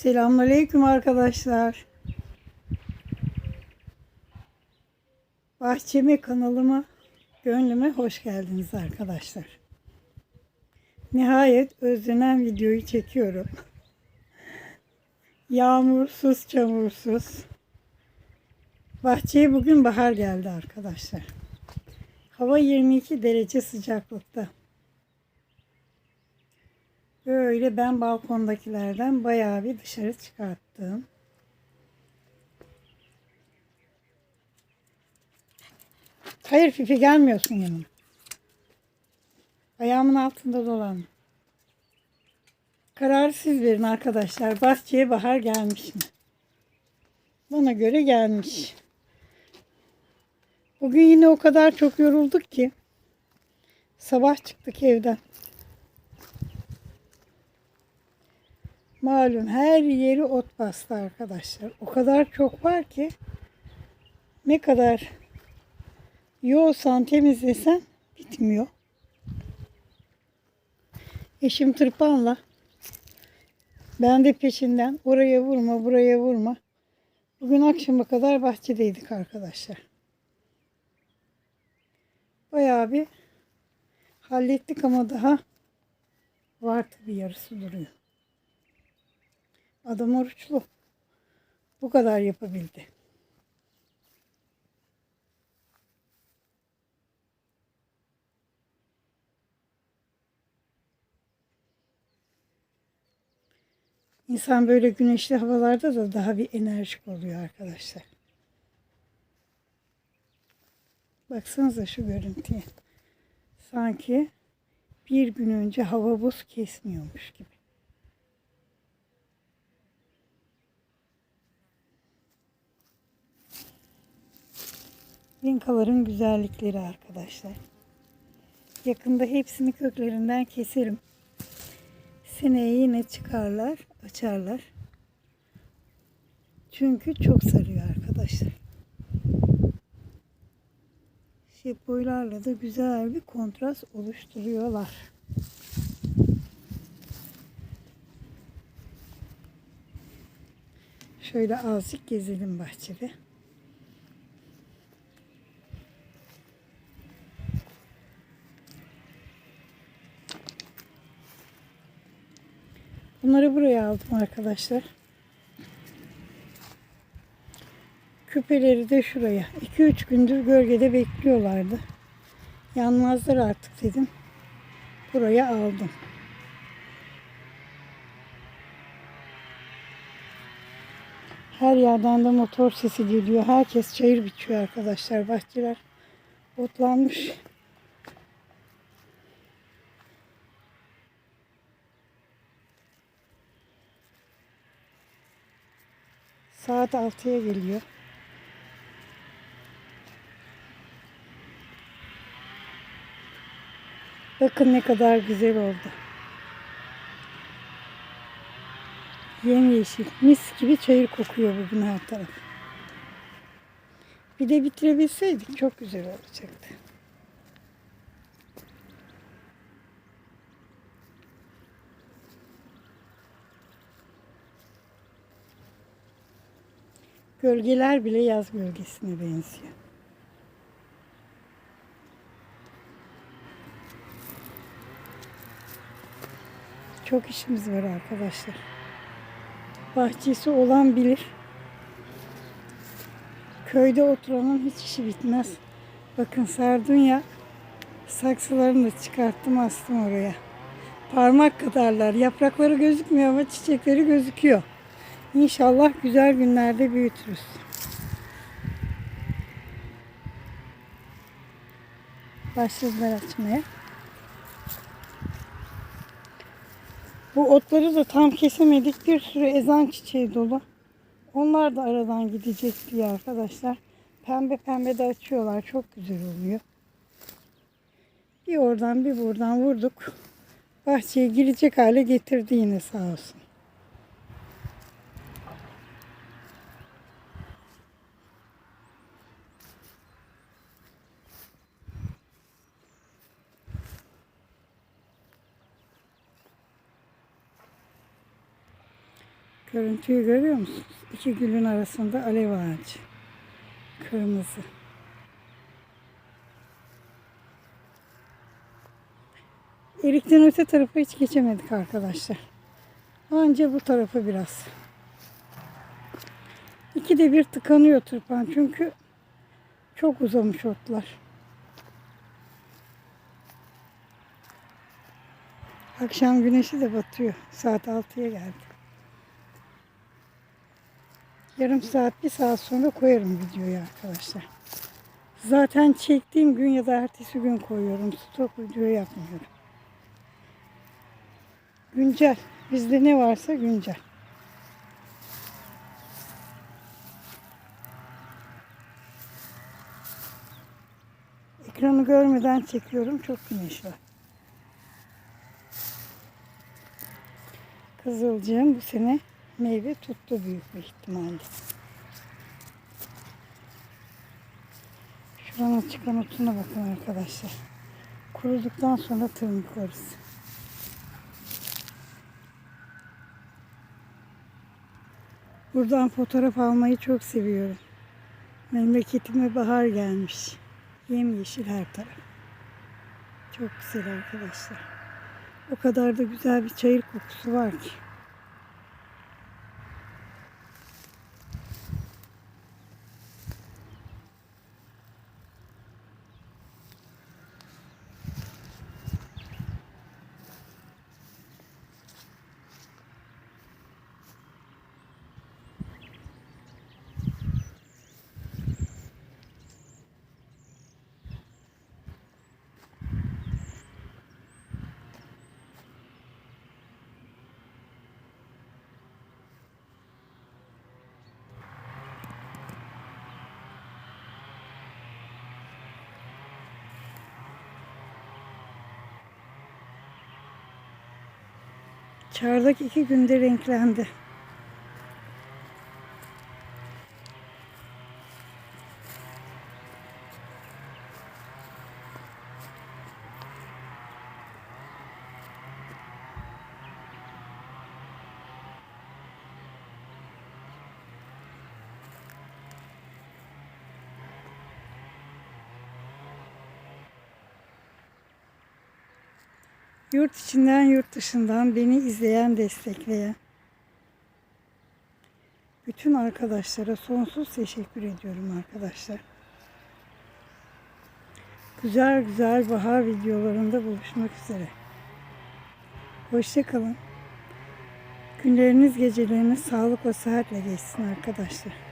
Selamünaleyküm arkadaşlar. Bahçeme kanalıma, gönlüme hoş geldiniz arkadaşlar. Nihayet özlenen videoyu çekiyorum. Yağmursuz, çamursuz. Bahçeye bugün bahar geldi arkadaşlar. Hava 22 derece sıcaklıkta. Böyle ben balkondakilerden bayağı bir dışarı çıkarttım. Hayır Fifi gelmiyorsun yanıma. Ayağımın altında dolanma. Kararı siz verin arkadaşlar. Bahçeye bahar gelmiş mi? Bana göre gelmiş. Bugün yine o kadar çok yorulduk ki. Sabah çıktık evden. Malum her yeri ot bastı arkadaşlar. O kadar çok var ki ne kadar yoğsan temizlesen bitmiyor. Eşim tırpanla ben de peşinden oraya vurma buraya vurma. Bugün akşama kadar bahçedeydik arkadaşlar. Bayağı bir hallettik ama daha var tabii yarısı duruyor. Adam oruçlu. Bu kadar yapabildi. İnsan böyle güneşli havalarda da daha bir enerjik oluyor arkadaşlar. Baksanıza şu görüntüye. Sanki bir gün önce hava buz kesmiyormuş gibi. Vinkaların güzellikleri arkadaşlar. Yakında hepsini köklerinden keserim. Seneye yine çıkarlar, açarlar. Çünkü çok sarıyor arkadaşlar. Şep boylarla da güzel bir kontrast oluşturuyorlar. Şöyle azıcık gezelim bahçede. Bunları buraya aldım arkadaşlar. Küpeleri de şuraya. 2-3 gündür gölgede bekliyorlardı. Yanmazlar artık dedim. Buraya aldım. Her yerden de motor sesi geliyor. Herkes çayır biçiyor arkadaşlar. Bahçeler otlanmış. Saat 6'ya geliyor. Bakın ne kadar güzel oldu. Yemyeşil. Mis gibi çayır kokuyor bugün her taraf. Bir de bitirebilseydik çok güzel olacaktı. Gölgeler bile yaz gölgesine benziyor. Çok işimiz var arkadaşlar. Bahçesi olan bilir. Köyde oturanın hiç işi bitmez. Bakın sardunya saksılarını da çıkarttım astım oraya. Parmak kadarlar. Yaprakları gözükmüyor ama çiçekleri gözüküyor. İnşallah güzel günlerde büyütürüz. Başladılar açmaya. Bu otları da tam kesemedik. Bir sürü ezan çiçeği dolu. Onlar da aradan gidecek diye arkadaşlar. Pembe pembe de açıyorlar. Çok güzel oluyor. Bir oradan bir buradan vurduk. Bahçeye girecek hale getirdi yine sağ olsun. Görüntüyü görüyor musunuz? İki gülün arasında alev ağacı. Kırmızı. Erikten öte tarafa hiç geçemedik arkadaşlar. Anca bu tarafı biraz. İkide bir tıkanıyor tırpan çünkü çok uzamış otlar. Akşam güneşi de batıyor. Saat 6'ya geldi. Yarım saat, bir saat sonra koyarım videoyu arkadaşlar. Zaten çektiğim gün ya da ertesi gün koyuyorum. Stok video yapmıyorum. Güncel. Bizde ne varsa güncel. Ekranı görmeden çekiyorum. Çok güneş var. Kızılcığım bu sene meyve tuttu büyük bir ihtimalle. Şuranın çıkan otuna bakın arkadaşlar. Kuruduktan sonra tırmıklarız. Buradan fotoğraf almayı çok seviyorum. Memleketime bahar gelmiş. Yemyeşil her taraf. Çok güzel arkadaşlar. O kadar da güzel bir çayır kokusu var ki. Çardak iki günde renklendi. Yurt içinden yurt dışından beni izleyen, destekleyen bütün arkadaşlara sonsuz teşekkür ediyorum arkadaşlar. Güzel güzel bahar videolarında buluşmak üzere. Hoşçakalın. Günleriniz, geceleriniz sağlık ve sıhhatle geçsin arkadaşlar.